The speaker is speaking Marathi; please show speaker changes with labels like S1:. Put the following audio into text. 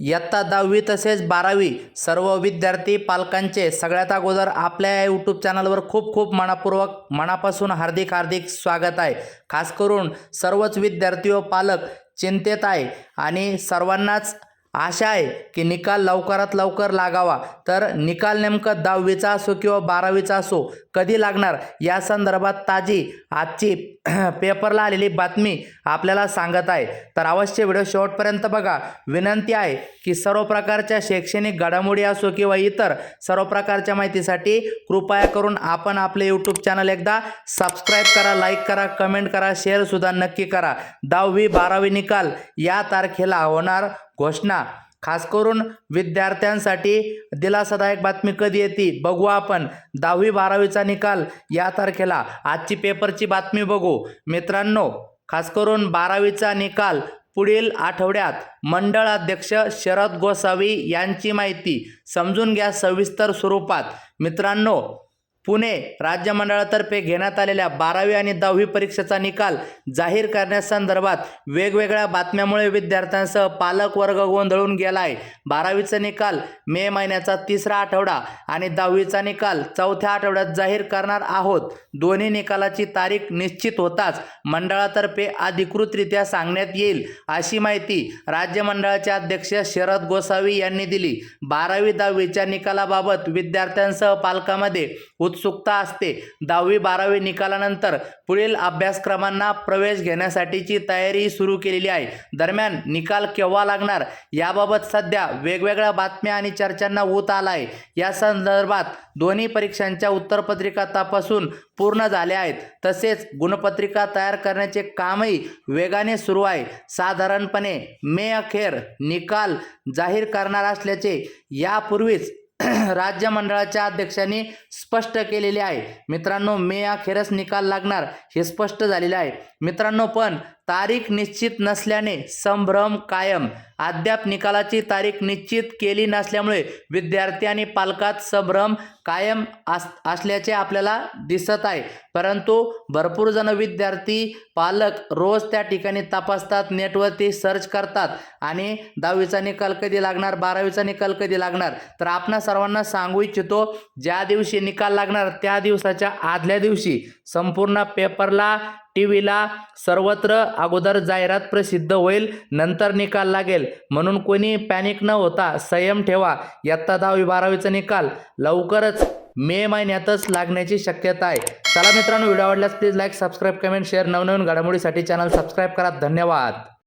S1: इयत्ता दहावी तसेच बारावी सर्व विद्यार्थी पालकांचे सगळ्यात अगोदर आपल्या या यूट्यूब चॅनलवर खूप खूप मनापूर्वक मनापासून हार्दिक हार्दिक स्वागत आहे. खास करून सर्वच विद्यार्थी व पालक चिंतेत आहे आणि सर्वांनाच आशा आहे की निकाल लवकरात लवकर लागावा. तर निकाल नेमकं दहावीचा असो किंवा बारावीचा असो कधी लागणार? या संदर्भात ताजी आजची पेपरला आलेली बातमी आपल्याला सांगत आहे. तर अवश्य व्हिडिओ शेवटपर्यंत बघा. विनंती आहे की सर्व प्रकारच्या शैक्षणिक घडामोडी असो किंवा इतर सर्व प्रकारच्या माहितीसाठी कृपया करून आपण आपले यूट्यूब चॅनल एकदा सबस्क्राईब करा लाईक करा कमेंट करा शेअरसुद्धा नक्की करा. दहावी बारावी निकाल या तारखेला होणार. घोषणा. खास करून विद्यार्थ्यांसाठी दिलासादायक बातमी कधी येते? बघू आपण. दहावी बारावीचा निकाल या तारखेला. आजची पेपरची बातमी बघू. मित्रांनो खास करून बारावीचा निकाल पुढील आठवड्यात मंडळ अध्यक्ष शरद गोसावी यांची माहिती. समजून घ्या सविस्तर स्वरूपात. मित्रांनो पुणे राज्य मंडळातर्फे घेण्यात आलेल्या बारावी आणि दहावी परीक्षेचा निकाल जाहीर करण्यासंदर्भात वेगवेगळ्या बातम्यामुळे विद्यार्थ्यांसह पालक वर्ग गोंधळून गेला आहे बारावीचा निकाल मे महिन्याचा तिसरा आठवडा आणि दहावीचा निकाल चौथ्या आठवड्यात जाहीर करणार आहोत. दोन्ही निकालाची तारीख निश्चित होताच मंडळातर्फे अधिकृतरित्या सांगण्यात येईल अशी माहिती राज्य मंडळाचे अध्यक्ष शरद गोसावी यांनी दिली. बारावी दहावीच्या निकालाबाबत विद्यार्थ्यांसह पालकांमध्ये उत्सुकता असते. दहावी बारावी निकालानंतर पुढील अभ्यासक्रमांना प्रवेश घेण्यासाठीची तयारी सुरू केलेली आहे. दरम्यान निकाल केव्हा लागणार? याबाबत सध्या वेगवेगळ्या बातम्या आणि चर्चांना ऊत आला आहे या संदर्भात दोन्ही परीक्षांच्या उत्तरपत्रिका तपासून पूर्ण झाल्या आहेत. तसेच गुणपत्रिका तयार करण्याचे कामही वेगाने सुरू आहे. साधारणपणे मे अखेर निकाल जाहीर करणार असल्याचे यापूर्वीच राज्य मंडळाच्या अध्यक्षांनी स्पष्ट केलेले आहे. मित्रांनो मे अखेरच निकाल लागणार हे स्पष्ट झालेले आहे. मित्रांनो पण तारीख निश्चित नसल्याने संभ्रम कायम. अद्याप निकालाची तारीख निश्चित केली नसल्यामुळे विद्यार्थी आणि पालकात संभ्रम कायम अस असल्याचे आपल्याला दिसत आहे. परंतु भरपूर जण विद्यार्थी पालक रोज त्या ठिकाणी तपासतात नेटवरती सर्च करतात आणि दहावीचा निकाल कधी लागणार बारावीचा निकाल कधी लागणार? तर आपण सर्वांना सांगू इच्छितो ज्या दिवशी निकाल लागणार त्या दिवसाच्या आदल्या दिवशी संपूर्ण पेपरला टी व्हीला सर्वत्र अगोदर जाहिरात प्रसिद्ध होईल नंतर निकाल लागेल. म्हणून कोणी पॅनिक न होता संयम ठेवा. इयत्ता दहावी बारावीचा निकाल लवकरच मे महिन्यातच लागण्याची शक्यता आहे. चला मित्रांनो व्हिडिओ आवडल्यास please like subscribe comment share नवनवीन घडामोडीसाठी चॅनल सबस्क्राईब करा. धन्यवाद.